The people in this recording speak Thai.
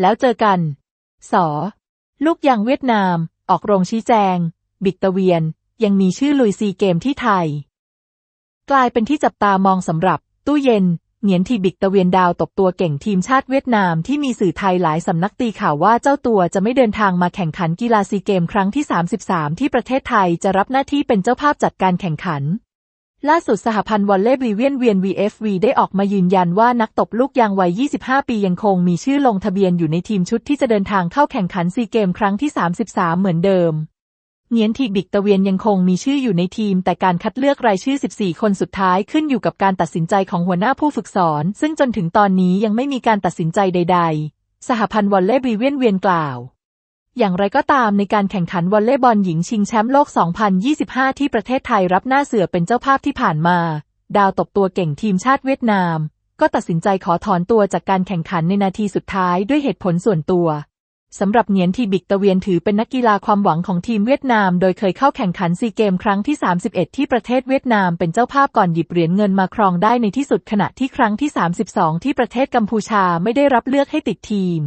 แล้วเจอกัน สอ ลูกยางเวียดนาม ออกโรงชี้แจง บิกตะเวียน ยังมีชื่อลุยซีเกมที่ไทย กลายเป็นที่จับตามองสำหรับ ตู้เย็น เหงียนทีบิกตะเวียนดาวตบตัวเก่งทีมชาติเวียดนามที่มีสื่อไทยหลายสำนักตีข่าวว่าเจ้าตัวจะไม่เดินทางมาแข่งขันกีฬาซีเกมครั้งที่ 33 ที่ประเทศไทยจะรับหน้าที่เป็นเจ้าภาพจัดการแข่งขัน ล่าสุดสหพันธ์วอลเลย์บรีเวียนเวียน VFV ได้ออกมายืนยันว่านักตบลูกยางวัย 25 ปียังคงมีชื่อลงทะเบียนอยู่ในทีมชุดที่จะเดินทางเข้าแข่งขันซีเกมครั้งที่ 33 เหมือนเดิมเงียนทีบิกตะเวียนยังคงมีชื่ออยู่ในทีม แต่การคัดเลือกรายชื่อ 14 คนสุดท้ายขึ้นอยู่กับการตัดสินใจของหัวหน้าผู้ฝึกสอน ซึ่งจนถึงตอนนี้ยังไม่มีการตัดสินใจใด ๆ สหพันธ์วอลเลย์บรีเวียนเวียนกล่าว อย่างไรก็ตามในการแข่งขันวอลเลย์บอลหญิงชิงแชมป์โลก 2025 ที่ประเทศไทยรับหน้าเสือเป็นเจ้าภาพที่ผ่านมา ดาวตบตัวเก่งทีมชาติเวียดนาม ก็ตัดสินใจขอถอนตัวจากการแข่งขันในนาทีสุดท้ายด้วยเหตุผลส่วนตัวสำหรับเหงียนทีบิกตะเวียนถือเป็นนักกีฬาความหวังของทีมเวียดนาม โดยเคยเข้าแข่งขันซีเกมครั้งที่ 31 ที่ประเทศเวียดนามเป็นเจ้าภาพก่อนหยิบเหรียญเงินมาครองได้ในที่สุดขณะที่ครั้งที่ 32 ที่ประเทศกัมพูชาไม่ได้รับเลือกให้ติดทีม